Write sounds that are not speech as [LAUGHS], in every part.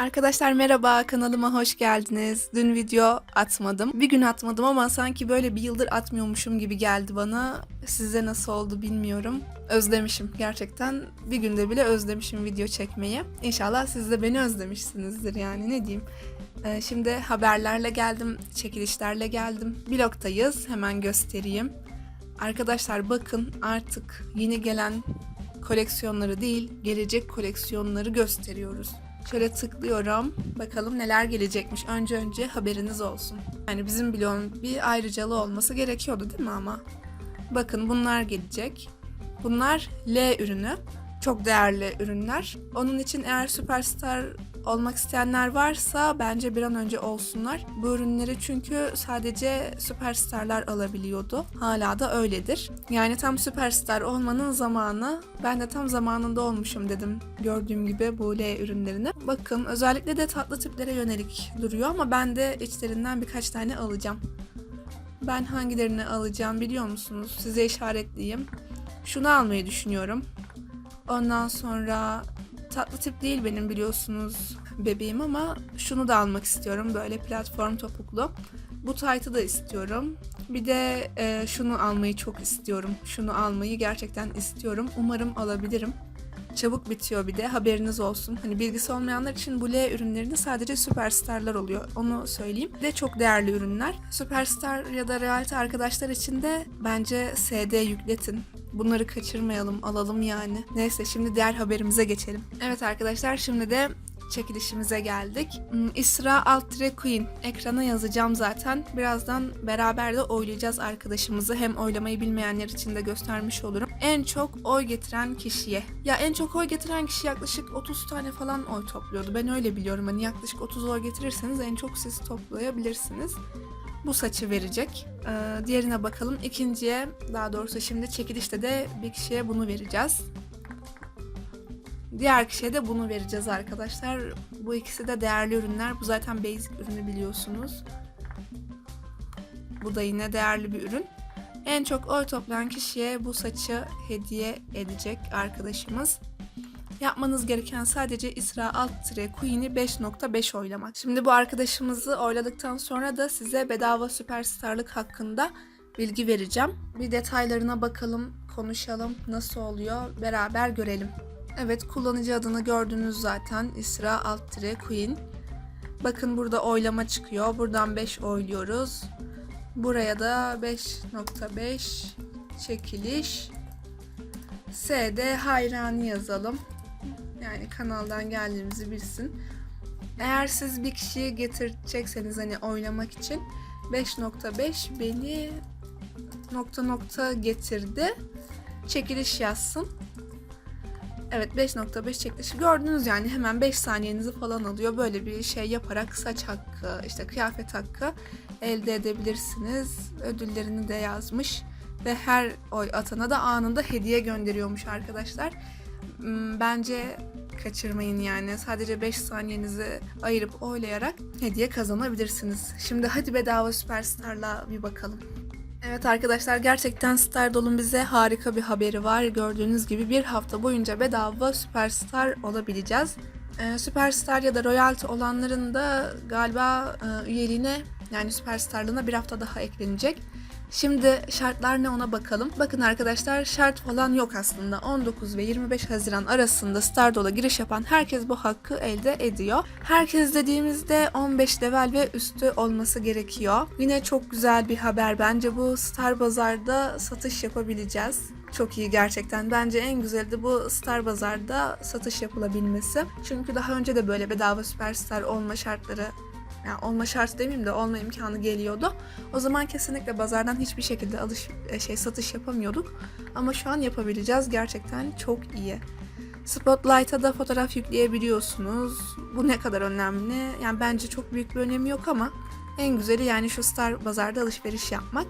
Arkadaşlar merhaba kanalıma hoş geldiniz. Dün video atmadım. Bir gün atmadım ama sanki böyle bir yıldır atmıyormuşum gibi geldi bana. Size nasıl oldu bilmiyorum. Özlemişim gerçekten. Bir günde bile özlemişim video çekmeyi. İnşallah siz de beni özlemişsinizdir yani ne diyeyim. Ee, şimdi haberlerle geldim, çekilişlerle geldim. Blog'tayız hemen göstereyim. Arkadaşlar bakın artık yeni gelen koleksiyonları değil, gelecek koleksiyonları gösteriyoruz. Şöyle tıklıyorum. Bakalım neler gelecekmiş. Önce önce haberiniz olsun. Yani bizim bloğun bir ayrıcalığı olması gerekiyordu değil mi ama? Bakın bunlar gelecek. Bunlar L ürünü. Çok değerli ürünler. Onun için eğer süperstar olmak isteyenler varsa bence bir an önce olsunlar. Bu ürünleri çünkü sadece süperstarlar alabiliyordu. Hala da öyledir. Yani tam süperstar olmanın zamanı. Ben de tam zamanında olmuşum dedim gördüğüm gibi bu L ürünlerini. Bakın özellikle de tatlı tiplere yönelik duruyor ama ben de içlerinden birkaç tane alacağım. Ben hangilerini alacağım biliyor musunuz? Size işaretleyeyim. Şunu almayı düşünüyorum. Ondan sonra tatlı tip değil benim biliyorsunuz bebeğim ama şunu da almak istiyorum böyle platform topuklu. Bu taytı da istiyorum. Bir de e, şunu almayı çok istiyorum. Şunu almayı gerçekten istiyorum. Umarım alabilirim. Çabuk bitiyor bir de haberiniz olsun. Hani bilgisi olmayanlar için bu L ürünlerinde sadece süperstarlar oluyor. Onu söyleyeyim. Bir de çok değerli ürünler. Süperstar ya da realite arkadaşlar için de bence SD yükletin. Bunları kaçırmayalım, alalım yani. Neyse şimdi diğer haberimize geçelim. Evet arkadaşlar şimdi de çekilişimize geldik. Hmm, Isra Altre Queen. Ekrana yazacağım zaten. Birazdan beraber de oylayacağız arkadaşımızı. Hem oylamayı bilmeyenler için de göstermiş olurum. En çok oy getiren kişiye. Ya en çok oy getiren kişi yaklaşık 30 tane falan oy topluyordu. Ben öyle biliyorum. Hani yaklaşık 30 oy getirirseniz en çok siz toplayabilirsiniz bu saçı verecek. Ee, diğerine bakalım. İkinciye daha doğrusu şimdi çekilişte de bir kişiye bunu vereceğiz. Diğer kişiye de bunu vereceğiz arkadaşlar. Bu ikisi de değerli ürünler. Bu zaten basic ürünü biliyorsunuz. Bu da yine değerli bir ürün. En çok oy toplayan kişiye bu saçı hediye edecek arkadaşımız. Yapmanız gereken sadece İsra alt tire Queen'i 5.5 oylamak. Şimdi bu arkadaşımızı oyladıktan sonra da size bedava süperstarlık hakkında bilgi vereceğim. Bir detaylarına bakalım, konuşalım, nasıl oluyor beraber görelim. Evet kullanıcı adını gördünüz zaten İsra alt tire Queen. Bakın burada oylama çıkıyor. Buradan 5 oyluyoruz. Buraya da 5.5 çekiliş. SD hayranı yazalım. Yani kanaldan geldiğimizi bilsin. Eğer siz bir kişiyi getirecekseniz hani oylamak için 5.5 beni nokta nokta getirdi. Çekiliş yazsın. Evet 5.5 çekilişi gördünüz yani hemen 5 saniyenizi falan alıyor. Böyle bir şey yaparak saç hakkı, işte kıyafet hakkı elde edebilirsiniz. Ödüllerini de yazmış ve her oy atana da anında hediye gönderiyormuş arkadaşlar. Hmm, Bence kaçırmayın yani. Sadece 5 saniyenizi ayırıp oylayarak hediye kazanabilirsiniz. Şimdi hadi bedava süperstarla bir bakalım. Evet arkadaşlar gerçekten Stardol'un bize harika bir haberi var. Gördüğünüz gibi bir hafta boyunca bedava süperstar olabileceğiz. Ee, süperstar ya da royalty olanların da galiba e, üyeliğine yani süperstarlığına bir hafta daha eklenecek. Şimdi şartlar ne ona bakalım. Bakın arkadaşlar şart falan yok aslında. 19 ve 25 Haziran arasında Stardoll'a giriş yapan herkes bu hakkı elde ediyor. Herkes dediğimizde 15 level ve üstü olması gerekiyor. Yine çok güzel bir haber bence bu Star Bazar'da satış yapabileceğiz. Çok iyi gerçekten. Bence en güzeli de bu Star Bazar'da satış yapılabilmesi. Çünkü daha önce de böyle bedava süperstar olma şartları yani olma şartı demeyeyim de olma imkanı geliyordu. O zaman kesinlikle bazardan hiçbir şekilde alış şey satış yapamıyorduk. Ama şu an yapabileceğiz. Gerçekten çok iyi. Spotlight'a da fotoğraf yükleyebiliyorsunuz. Bu ne kadar önemli? Yani bence çok büyük bir önemi yok ama en güzeli yani şu Star Bazar'da alışveriş yapmak.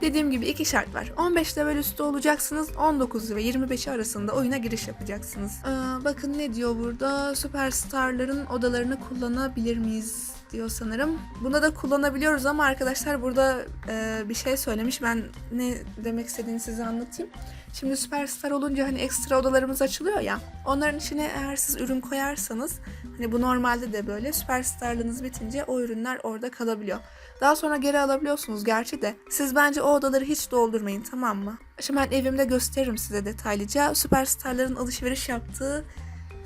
Dediğim gibi iki şart var. 15 level üstü olacaksınız. 19 ve 25 arasında oyuna giriş yapacaksınız. Ee, bakın ne diyor burada? Süperstarların odalarını kullanabilir miyiz diyor sanırım. Bunda da kullanabiliyoruz ama arkadaşlar burada e, bir şey söylemiş. Ben ne demek istediğini size anlatayım. Şimdi Süperstar olunca hani ekstra odalarımız açılıyor ya. Onların içine eğer siz ürün koyarsanız hani bu normalde de böyle Süperstarlığınız bitince o ürünler orada kalabiliyor. Daha sonra geri alabiliyorsunuz gerçi de. Siz bence o odaları hiç doldurmayın tamam mı? Şimdi ben evimde gösteririm size detaylıca. Süperstarların alışveriş yaptığı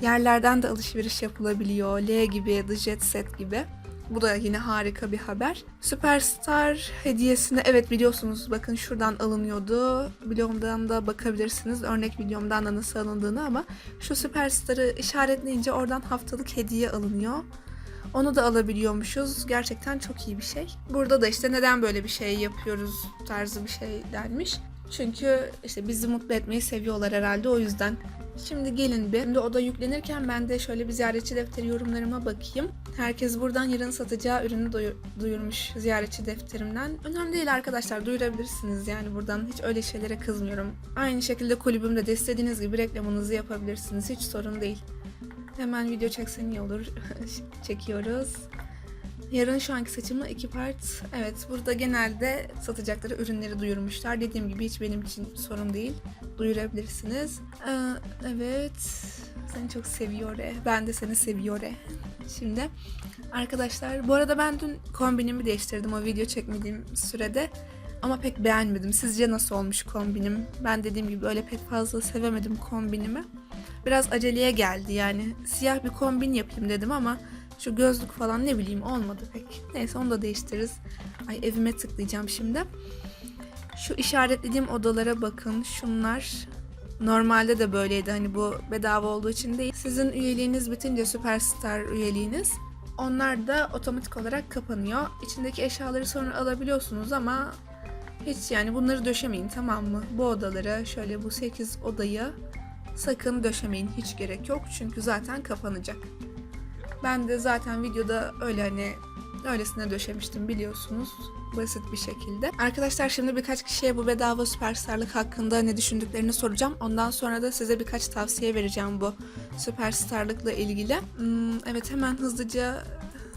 yerlerden de alışveriş yapılabiliyor. L gibi, The Jet Set gibi. Bu da yine harika bir haber. Superstar hediyesine evet biliyorsunuz bakın şuradan alınıyordu. Videomdan da bakabilirsiniz. Örnek videomdan da nasıl alındığını ama şu Superstar'ı işaretleyince oradan haftalık hediye alınıyor. Onu da alabiliyormuşuz. Gerçekten çok iyi bir şey. Burada da işte neden böyle bir şey yapıyoruz tarzı bir şey denmiş. Çünkü işte bizi mutlu etmeyi seviyorlar herhalde o yüzden. Şimdi gelin bir. Şimdi oda yüklenirken ben de şöyle bir ziyaretçi defteri yorumlarıma bakayım. Herkes buradan yarın satacağı ürünü duyurmuş ziyaretçi defterimden. Önemli değil arkadaşlar duyurabilirsiniz yani buradan hiç öyle şeylere kızmıyorum. Aynı şekilde kulübümde de istediğiniz gibi reklamınızı yapabilirsiniz hiç sorun değil. Hemen video çeksen iyi olur. [LAUGHS] Çekiyoruz. Yarın şu anki saçımla iki part. Evet burada genelde satacakları ürünleri duyurmuşlar. Dediğim gibi hiç benim için sorun değil. Duyurabilirsiniz. Ee, evet. Seni çok seviyor. e. Ben de seni seviyor. e. Şimdi arkadaşlar bu arada ben dün kombinimi değiştirdim o video çekmediğim sürede. Ama pek beğenmedim. Sizce nasıl olmuş kombinim? Ben dediğim gibi öyle pek fazla sevemedim kombinimi. Biraz aceleye geldi yani. Siyah bir kombin yapayım dedim ama şu gözlük falan ne bileyim olmadı pek. Neyse onu da değiştiririz. Ay evime tıklayacağım şimdi. Şu işaretlediğim odalara bakın. Şunlar normalde de böyleydi. Hani bu bedava olduğu için değil. Sizin üyeliğiniz bitince Superstar üyeliğiniz onlar da otomatik olarak kapanıyor. İçindeki eşyaları sonra alabiliyorsunuz ama hiç yani bunları döşemeyin tamam mı? Bu odaları şöyle bu 8 odayı sakın döşemeyin. Hiç gerek yok çünkü zaten kapanacak. Ben de zaten videoda öyle hani öylesine döşemiştim biliyorsunuz. Basit bir şekilde. Arkadaşlar şimdi birkaç kişiye bu bedava süperstarlık hakkında ne düşündüklerini soracağım. Ondan sonra da size birkaç tavsiye vereceğim bu süperstarlıkla ilgili. Hmm, evet hemen hızlıca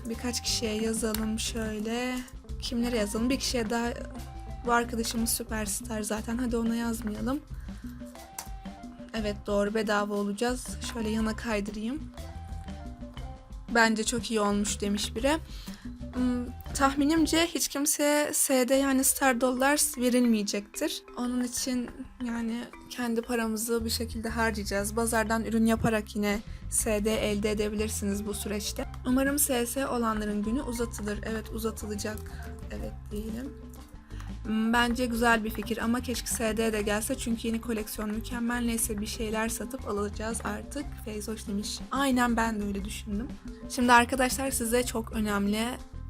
birkaç kişiye yazalım şöyle. Kimlere yazalım? Bir kişiye daha bu arkadaşımız süperstar zaten. Hadi ona yazmayalım. Evet doğru bedava olacağız. Şöyle yana kaydırayım. Bence çok iyi olmuş demiş biri. Hmm, tahminimce hiç kimseye SD yani Star Dollars verilmeyecektir. Onun için yani kendi paramızı bir şekilde harcayacağız. Bazardan ürün yaparak yine SD elde edebilirsiniz bu süreçte. Umarım SS olanların günü uzatılır. Evet uzatılacak. Evet diyelim. Hmm, Bence güzel bir fikir ama keşke SD de gelse çünkü yeni koleksiyon mükemmel. Neyse bir şeyler satıp alacağız artık. Feyzoş demiş. Aynen ben de öyle düşündüm. Şimdi arkadaşlar size çok önemli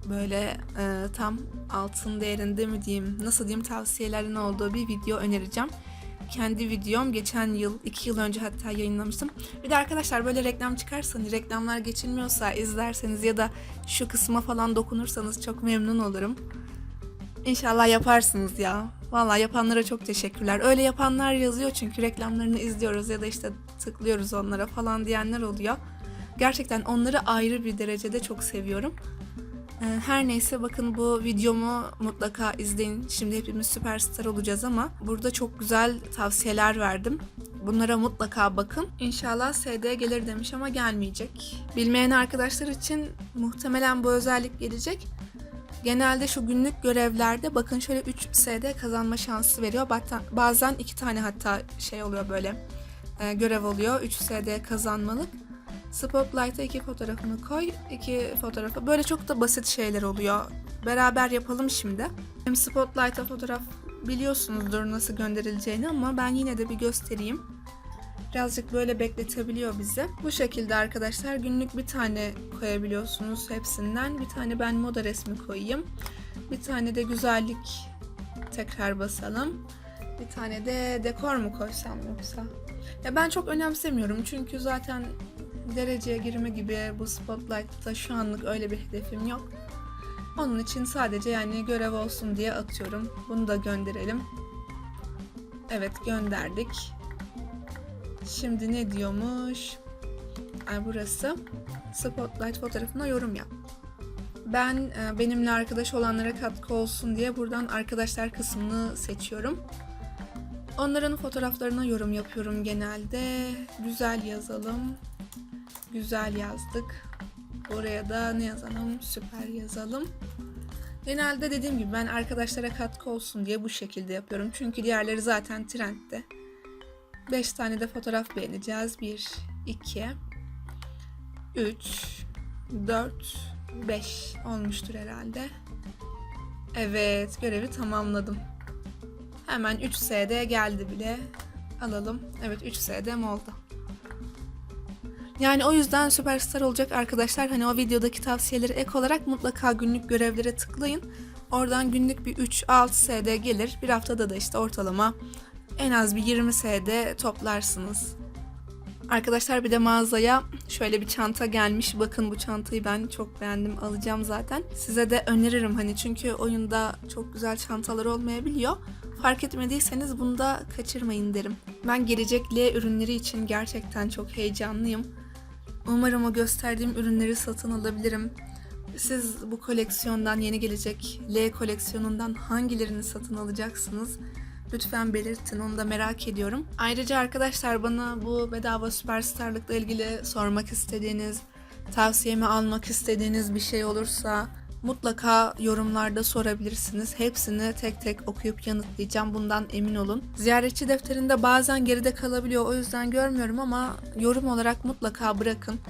böyle e, tam altın değerinde mi diyeyim nasıl diyeyim tavsiyelerin olduğu bir video önereceğim. Kendi videom geçen yıl, iki yıl önce hatta yayınlamıştım. Bir de arkadaşlar böyle reklam çıkarsa, hani reklamlar geçilmiyorsa izlerseniz ya da şu kısma falan dokunursanız çok memnun olurum. İnşallah yaparsınız ya. Vallahi yapanlara çok teşekkürler. Öyle yapanlar yazıyor çünkü reklamlarını izliyoruz ya da işte tıklıyoruz onlara falan diyenler oluyor. Gerçekten onları ayrı bir derecede çok seviyorum. Ee, Her neyse bakın bu videomu mutlaka izleyin. Şimdi hepimiz süperstar olacağız ama burada çok güzel tavsiyeler verdim. Bunlara mutlaka bakın. İnşallah SD gelir demiş ama gelmeyecek. Bilmeyen arkadaşlar için muhtemelen bu özellik gelecek. Genelde şu günlük görevlerde bakın şöyle 3 SD kazanma şansı veriyor. Bazen- Bazen 2 tane hatta şey oluyor böyle e, görev oluyor. 3 SD kazanmalık. Spotlight'a iki fotoğrafını koy, iki fotoğrafı. Böyle çok da basit şeyler oluyor. Beraber yapalım şimdi. Hem Spotlight'a fotoğraf biliyorsunuzdur nasıl gönderileceğini ama ben yine de bir göstereyim. Birazcık böyle bekletebiliyor bizi. Bu şekilde arkadaşlar günlük bir tane koyabiliyorsunuz hepsinden. Bir tane ben moda resmi koyayım. Bir tane de güzellik tekrar basalım. Bir tane de dekor mu koysam yoksa? Ya ben çok önemsemiyorum çünkü zaten dereceye girme gibi bu spotlight'ta şu anlık öyle bir hedefim yok. Onun için sadece yani görev olsun diye atıyorum. Bunu da gönderelim. Evet gönderdik. Şimdi ne diyormuş? Ay burası. Spotlight fotoğrafına yorum yap. Ben e, benimle arkadaş olanlara katkı olsun diye buradan arkadaşlar kısmını seçiyorum. Onların fotoğraflarına yorum yapıyorum genelde. Güzel yazalım. Güzel yazdık. Oraya da ne yazalım? Süper yazalım. Genelde dediğim gibi ben arkadaşlara katkı olsun diye bu şekilde yapıyorum. Çünkü diğerleri zaten trendde. 5 tane de fotoğraf beğeneceğiz. 1, 2, 3, 4, 5 olmuştur herhalde. Evet, görevi tamamladım. Hemen 3S'de geldi bile. Alalım. Evet 3S'de oldu. Yani o yüzden süperstar olacak arkadaşlar. Hani o videodaki tavsiyeleri ek olarak mutlaka günlük görevlere tıklayın. Oradan günlük bir 3-6 SD gelir. Bir haftada da işte ortalama en az bir 20 SD toplarsınız. Arkadaşlar bir de mağazaya şöyle bir çanta gelmiş. Bakın bu çantayı ben çok beğendim. Alacağım zaten. Size de öneririm hani çünkü oyunda çok güzel çantalar olmayabiliyor. Fark etmediyseniz bunu da kaçırmayın derim. Ben gelecek L ürünleri için gerçekten çok heyecanlıyım. Umarım o gösterdiğim ürünleri satın alabilirim. Siz bu koleksiyondan yeni gelecek L koleksiyonundan hangilerini satın alacaksınız? Lütfen belirtin onu da merak ediyorum. Ayrıca arkadaşlar bana bu bedava süperstarlıkla ilgili sormak istediğiniz, tavsiyemi almak istediğiniz bir şey olursa mutlaka yorumlarda sorabilirsiniz. Hepsini tek tek okuyup yanıtlayacağım. Bundan emin olun. Ziyaretçi defterinde bazen geride kalabiliyor. O yüzden görmüyorum ama yorum olarak mutlaka bırakın.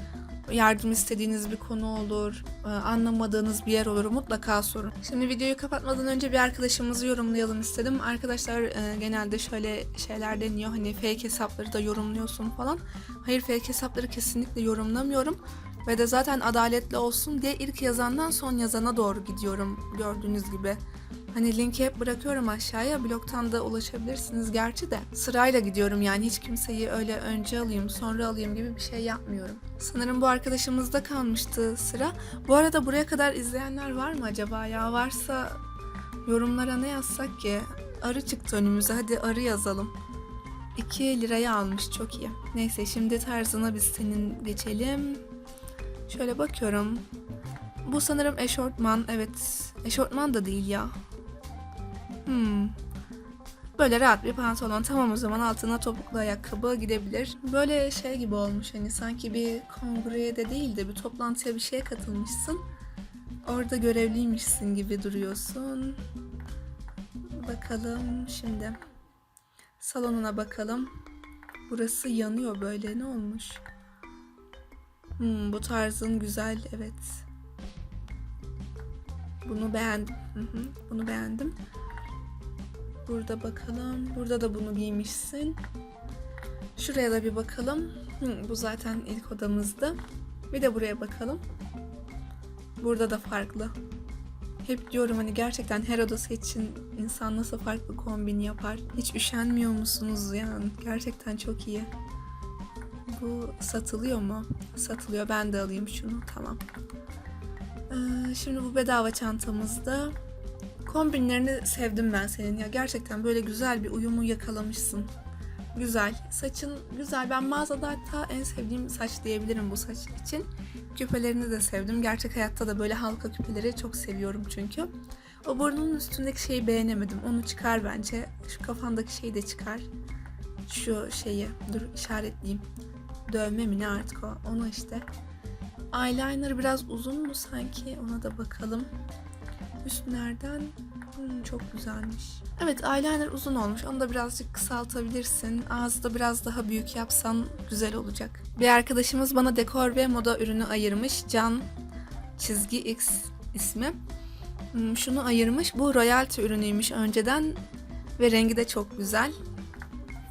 Yardım istediğiniz bir konu olur, e, anlamadığınız bir yer olur mutlaka sorun. Şimdi videoyu kapatmadan önce bir arkadaşımızı yorumlayalım istedim. Arkadaşlar e, genelde şöyle şeyler deniyor hani fake hesapları da yorumluyorsun falan. Hayır fake hesapları kesinlikle yorumlamıyorum. Ve de zaten adaletli olsun diye ilk yazandan son yazana doğru gidiyorum gördüğünüz gibi. Hani linki hep bırakıyorum aşağıya. Blogtan da ulaşabilirsiniz gerçi de. Sırayla gidiyorum yani hiç kimseyi öyle önce alayım sonra alayım gibi bir şey yapmıyorum. Sanırım bu arkadaşımızda kalmıştı sıra. Bu arada buraya kadar izleyenler var mı acaba ya? Varsa yorumlara ne yazsak ki? Arı çıktı önümüze hadi arı yazalım. 2 liraya almış çok iyi. Neyse şimdi tarzına biz senin geçelim. Şöyle bakıyorum. Bu sanırım eşortman. Evet. Eşortman da değil ya. Hmm. Böyle rahat bir pantolon. Tamam o zaman altına topuklu ayakkabı gidebilir. Böyle şey gibi olmuş hani sanki bir kongreye de değil de bir toplantıya bir şeye katılmışsın. Orada görevliymişsin gibi duruyorsun. Bakalım şimdi. Salonuna bakalım. Burası yanıyor böyle ne olmuş? Hmm, bu tarzın güzel evet. Bunu beğendim. Bunu beğendim. Burada bakalım. Burada da bunu giymişsin. Şuraya da bir bakalım. Hı, bu zaten ilk odamızdı. Bir de buraya bakalım. Burada da farklı. Hep diyorum hani gerçekten her odası için insan nasıl farklı kombin yapar. Hiç üşenmiyor musunuz yani? Gerçekten çok iyi. Bu satılıyor mu? Satılıyor. Ben de alayım şunu. Tamam. Ee, şimdi bu bedava çantamızda. Kombinlerini sevdim ben senin ya. Gerçekten böyle güzel bir uyumu yakalamışsın. Güzel. Saçın güzel. Ben mağazada hatta en sevdiğim saç diyebilirim bu saç için. Küpelerini de sevdim. Gerçek hayatta da böyle halka küpeleri çok seviyorum çünkü. O burnunun üstündeki şeyi beğenemedim. Onu çıkar bence. Şu kafandaki şeyi de çıkar. Şu şeyi. Dur işaretleyeyim. Dövme mi ne artık o? Onu işte. Eyeliner biraz uzun mu sanki? Ona da bakalım. Üst nereden? Hmm, çok güzelmiş. Evet eyeliner uzun olmuş. Onu da birazcık kısaltabilirsin. Ağzı da biraz daha büyük yapsan güzel olacak. Bir arkadaşımız bana dekor ve moda ürünü ayırmış. Can çizgi X ismi. Hmm, şunu ayırmış. Bu royalty ürünüymüş önceden ve rengi de çok güzel.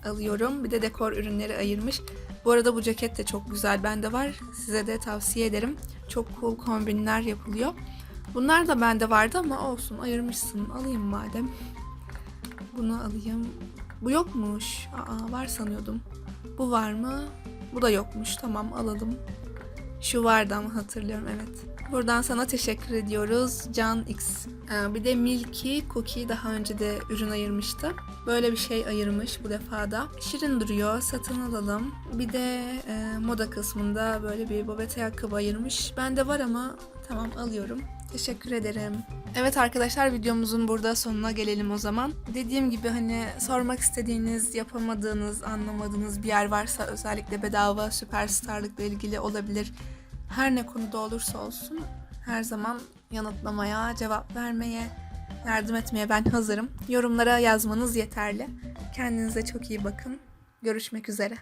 Alıyorum. Bir de dekor ürünleri ayırmış. Bu arada bu ceket de çok güzel. Bende var. Size de tavsiye ederim. Çok cool kombinler yapılıyor. Bunlar da bende vardı ama olsun ayırmışsın. Alayım madem. Bunu alayım. Bu yokmuş. Aa var sanıyordum. Bu var mı? Bu da yokmuş. Tamam alalım. Şu vardı ama hatırlıyorum evet. Buradan sana teşekkür ediyoruz Can X. Ee, bir de Milky Cookie daha önce de ürün ayırmıştı. Böyle bir şey ayırmış bu defa da. Şirin duruyor. Satın alalım. Bir de e, moda kısmında böyle bir bobet ayakkabı ayırmış. Bende var ama tamam alıyorum. Teşekkür ederim. Evet arkadaşlar videomuzun burada sonuna gelelim o zaman. Dediğim gibi hani sormak istediğiniz, yapamadığınız, anlamadığınız bir yer varsa özellikle bedava süperstarlıkla ilgili olabilir. Her ne konuda olursa olsun her zaman yanıtlamaya, cevap vermeye, yardım etmeye ben hazırım. Yorumlara yazmanız yeterli. Kendinize çok iyi bakın. Görüşmek üzere.